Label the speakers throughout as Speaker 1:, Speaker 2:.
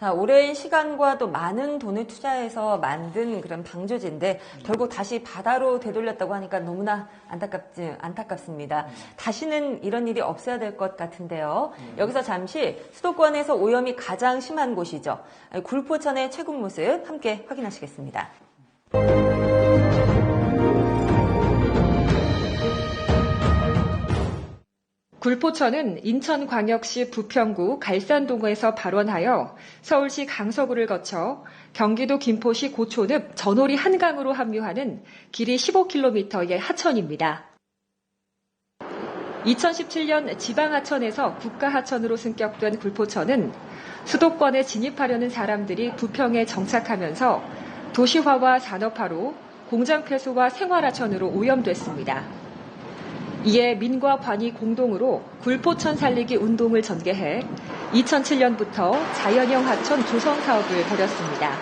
Speaker 1: 자, 오랜 시간과 또 많은 돈을 투자해서 만든 그런 방조제인데 결국 다시 바다로 되돌렸다고 하니까 너무나 안타깝지, 안타깝습니다. 다시는 이런 일이 없어야 될 것 같은데요. 여기서 잠시 수도권에서 오염이 가장 심한 곳이죠. 굴포천의 최근 모습 함께 확인하시겠습니다.
Speaker 2: 굴포천은 인천광역시 부평구 갈산동에서 발원하여 서울시 강서구를 거쳐 경기도 김포시 고촌읍 전오리 한강으로 합류하는 길이 15km의 하천입니다. 2017년 지방하천에서 국가하천으로 승격된 굴포천은 수도권에 진입하려는 사람들이 부평에 정착하면서 도시화와 산업화로 공장 폐수와 생활하천으로 오염됐습니다. 이에 민과 관이 공동으로 굴포천 살리기 운동을 전개해 2007년부터 자연형 하천 조성 사업을 벌였습니다.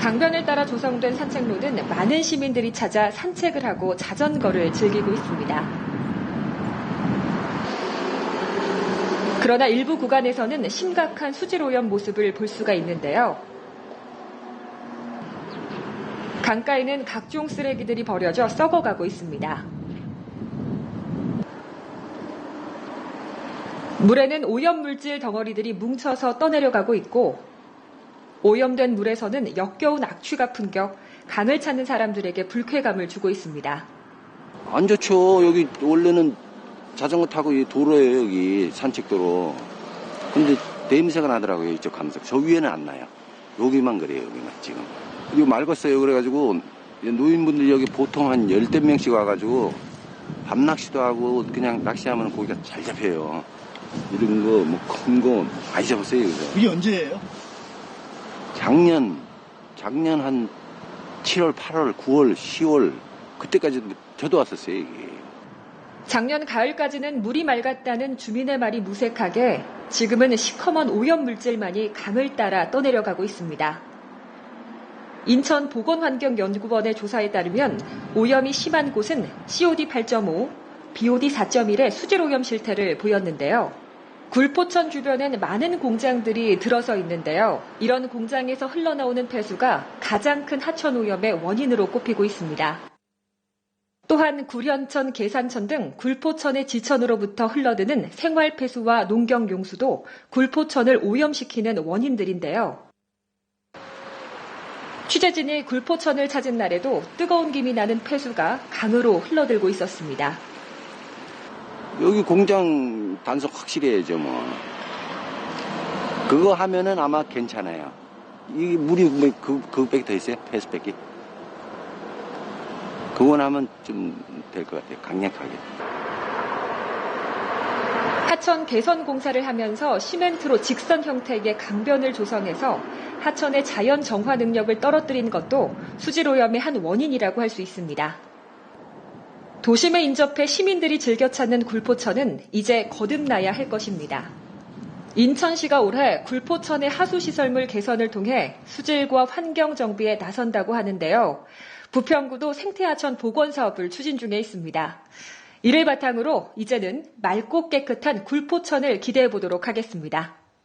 Speaker 2: 강변을 따라 조성된 산책로는 많은 시민들이 찾아 산책을 하고 자전거를 즐기고 있습니다. 그러나 일부 구간에서는 심각한 수질 오염 모습을 볼 수가 있는데요. 강가에는 각종 쓰레기들이 버려져 썩어가고 있습니다. 물에는 오염물질 덩어리들이 뭉쳐서 떠내려가고 있고 오염된 물에서는 역겨운 악취가 풍겨 강을 찾는 사람들에게 불쾌감을 주고 있습니다.
Speaker 3: 안 좋죠. 여기 원래는 자전거 타고 이 도로예요, 여기 산책도로. 근데 냄새가 나더라고요, 이쪽 가면서. 저 위에는 안 나요. 여기만 그래요, 여기만 지금. 이거 맑았어요. 그래가지고 노인분들 여기 보통 한 열댓 명씩 와가지고 밤낚시도 하고 그냥 낚시하면 고기가 잘 잡혀요. 이런 거, 뭐 큰 거 많이 잡았어요, 여기서.
Speaker 4: 이게 언제예요?
Speaker 3: 작년, 작년 한 7월, 8월, 9월, 10월, 그때까지 저도 왔었어요, 여기.
Speaker 2: 작년 가을까지는 물이 맑았다는 주민의 말이 무색하게 지금은 시커먼 오염 물질만이 강을 따라 떠내려가고 있습니다. 인천 보건환경연구원의 조사에 따르면 오염이 심한 곳은 COD 8.5, BOD 4.1의 수질 오염 실태를 보였는데요. 굴포천 주변엔 많은 공장들이 들어서 있는데요. 이런 공장에서 흘러나오는 폐수가 가장 큰 하천 오염의 원인으로 꼽히고 있습니다. 또한 구련천, 계산천 등 굴포천의 지천으로부터 흘러드는 생활 폐수와 농경 용수도 굴포천을 오염시키는 원인들인데요. 취재진이 굴포천을 찾은 날에도 뜨거운 김이 나는 폐수가 강으로 흘러들고 있었습니다.
Speaker 3: 여기 공장 단속 확실히 해야죠, 뭐. 그거 하면은 아마 괜찮아요. 이 물이 뭐 그, 그거밖에 더 있어요? 패스백이? 그건 하면 좀 될 것 같아요. 강력하게.
Speaker 2: 하천 개선 공사를 하면서 시멘트로 직선 형태의 강변을 조성해서 하천의 자연 정화 능력을 떨어뜨린 것도 수질 오염의 한 원인이라고 할 수 있습니다. 도심에 인접해 시민들이 즐겨 찾는 굴포천은 이제 거듭나야 할 것입니다. 인천시가 올해 굴포천의 하수시설물 개선을 통해 수질과 환경 정비에 나선다고 하는데요. 부평구도 생태하천 복원 사업을 추진 중에 있습니다. 이를 바탕으로 이제는 맑고 깨끗한 굴포천을 기대해 보도록 하겠습니다.